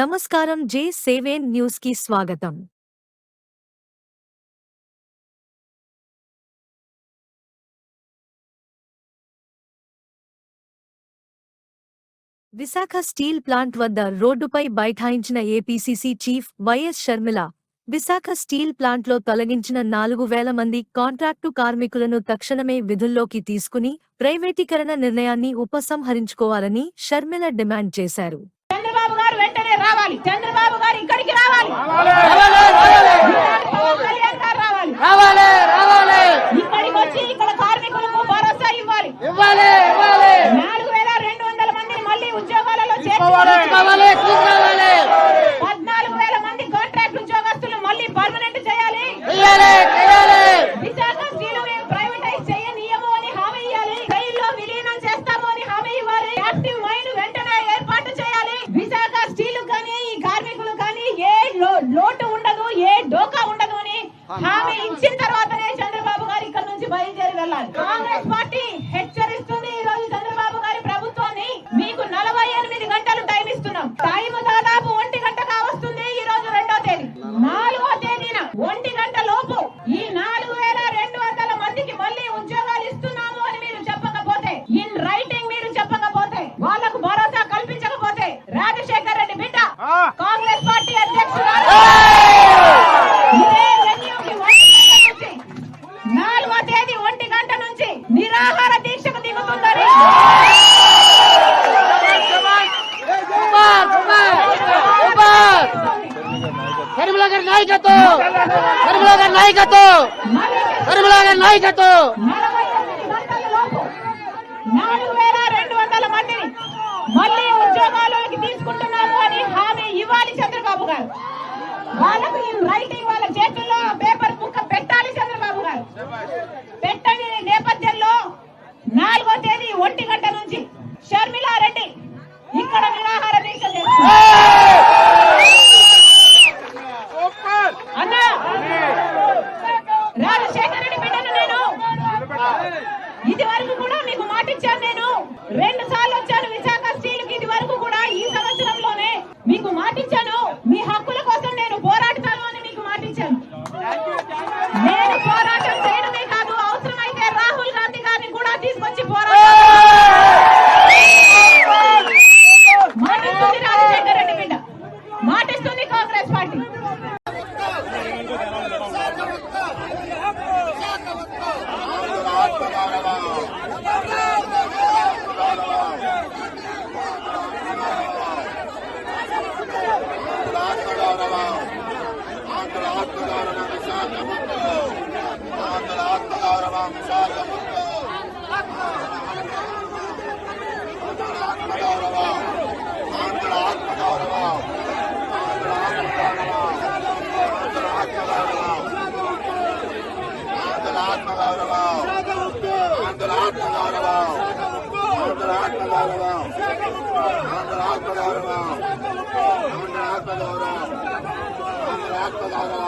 నమస్కారం జే సేవేన్ న్యూస్కి స్వాగతం. విశాఖ స్టీల్ ప్లాంట్ వద్ద రోడ్డుపై బైఠాయించిన APCC chief YS Sharmila Visakha steel ప్లాంట్లో తొలగించిన నాలుగు వేల మంది కాంట్రాక్టు కార్మికులను తక్షణమే విధుల్లోకి తీసుకుని ప్రైవేటీకరణ నిర్ణయాన్ని ఉపసంహరించుకోవాలని షర్మిల డిమాండ్ చేశారు. రావాలి. చంద్రబాబు గారు ఇక్కడికి రావాలి పవన్ కళ్యాణ్ గారు రావాలి రావాలి రావాలి ఇక్కడికి వచ్చి ఇక్కడ కార్మికులకు భరోసా ఇవ్వాలి ఇవ్వాలి ఇవ్వాలి నాలుగు వేల రెండు వందల మందిని మళ్ళీ ఉద్యోగాలలో కావాలి చేర్చుకోవాలి కావాలి తీసుకురావాలి పద్నాలుగు వేల మంది కాంట్రాక్ట్ ఉద్యోగస్తులు మళ్ళీ పర్మనెంట్ చేయాలి చేయాలి చేయాలి విశాఖ స్టీలు మేము ప్రైవేటైజ్ చేయనీయము అని హామీ ఇవ్వాలి రైల్లో విలీనం చేస్తాము అని హామీ ఇవ్వాలి యాక్టివ్ మైన్ వెంటనే ఏర్పాటు చేయాలి విశాఖ స్టీలు కానీ ఈ కార్మికులు కానీ ఏ లో- లోటు ఉండదు ఏ డోకా ఉండదు అని హామీ ఇచ్చిన తర్వాతనే చంద్రబాబు గారు ఇక్కడ నుంచి బయలుదేరి వెళ్ళాలి. కాంగ్రెస్ పార్టీ దిగుతుందని గారి నాయకత్వం! గారి నాయకత్వం! గారి నాయకత్వం! నాలుగు వేల రెండు వందల మందిని మళ్ళీ ఉద్యోగాల్లోకి తీసుకుంటున్నాము అని హామీ ఇవ్వాలి చంద్రబాబు గారు. వాళ్ళకు ఈ రైటింగ్ వాళ్ళ చేతుల్లో పేపర్ ముక్క పెట్టాలి చంద్రబాబు గారు. ఇది వరకు కూడా మీకు మాటిచ్చాను నేను. రెండు సార్లు వచ్చాను విశాఖ స్టీల్కి ఇది వరకు కూడా ఈ సంవత్సరంలోనే. మీకు మాటిచ్చాను మీ హక్కుల కోసం నేను పోరాడతాను అని మీకు మాటిచ్చాను నేను పోరాటం చేయడమే కాదు అవసరమైతే రాహుల్ గాంధీ గారిని కూడా తీసుకొచ్చి పోరాటం మాటిస్తుంది రాజశేఖర రెడ్డి బిడ్డ మాటిస్తుంది కాంగ్రెస్ పార్టీ. ఆత్మగౌరవం ஆத்மதாரா